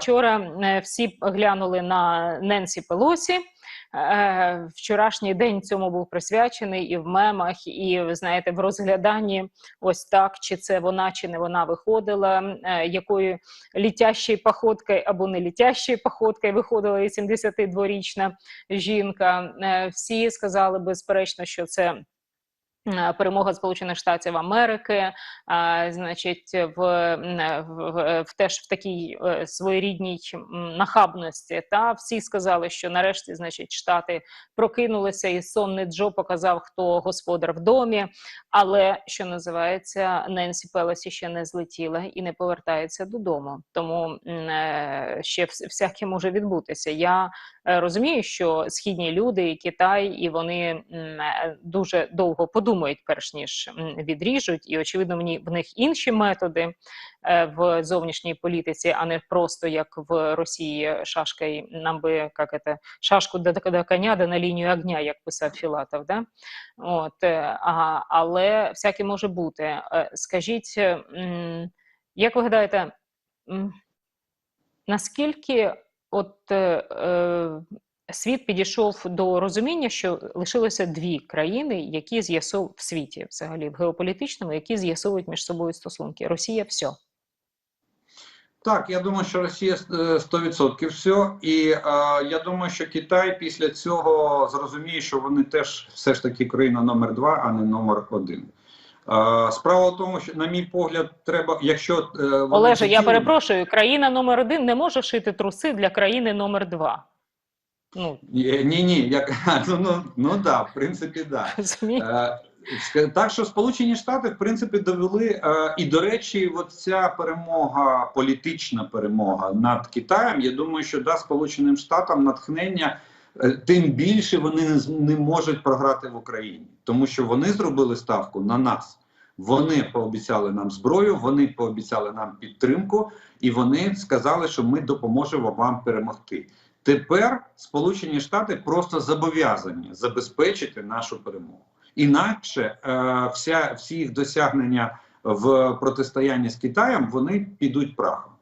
вчора е, всі глянули на Ненсі Пелосі. Е, Вчорашній день цьому був присвячений і в мемах, і ви знаєте, в розгляданні ось так, чи це вона, чи не вона виходила, е, якою літящою походкою або не літящою походкою виходила і 72-річна жінка. Всі сказали безперечно, що це. Е, Перемога Сполучених Штатів Америки, а, значить, в, в, в, в теж в такій е, своєрідній нахабності. Та всі сказали, що нарешті, значить, штати прокинулися, і сонний Джо показав, хто господар в домі. Але що називається, Ненсі Пелесі ще не злетіла і не повертається додому. Тому е, ще вс- всяке може відбутися. Я е, розумію, що східні люди, і Китай, і вони е, дуже довго подумають, перш ніж відріжуть, і очевидно, в них інші методи е, в зовнішній політиці, а не просто як в Росії шашка і нам би як это, шашку до, до коня, да на лінію огня, як писав Філатов. Да? От, е, а, але всяке може бути. Е, Скажіть, як ви гадаєте, наскільки от е, світ підійшов до розуміння, що лишилося дві країни, які з'ясовують в світі, взагалі в геополітичному, які з'ясовують між собою стосунки. Росія все. Так, я думаю, що Росія е, 100% все. І е, я думаю, що Китай після цього зрозуміє, що вони теж все ж таки країна номер два, а не номер один. Е, справа в тому, що, на мій погляд, треба, якщо е, Олеже, я перепрошую, країна номер один не може шити труси для країни номер два. Ну, Ні, ні, ні, як ну, ну, ну да, в принципі, да. Е, Так що Сполучені Штати в принципі довели, е, і до речі, от ця перемога, політична перемога над Китаєм, я думаю, що дасть Сполученим Штатам натхнення, е, тим більше вони не, не можуть програти в Україні, тому що вони зробили ставку на нас. Вони пообіцяли нам зброю, вони пообіцяли нам підтримку, і вони сказали, що ми допоможемо вам перемогти. Тепер Сполучені Штати просто зобов'язані забезпечити нашу перемогу. Інакше е, вся, всі їх досягнення в протистоянні з Китаєм вони підуть прахом.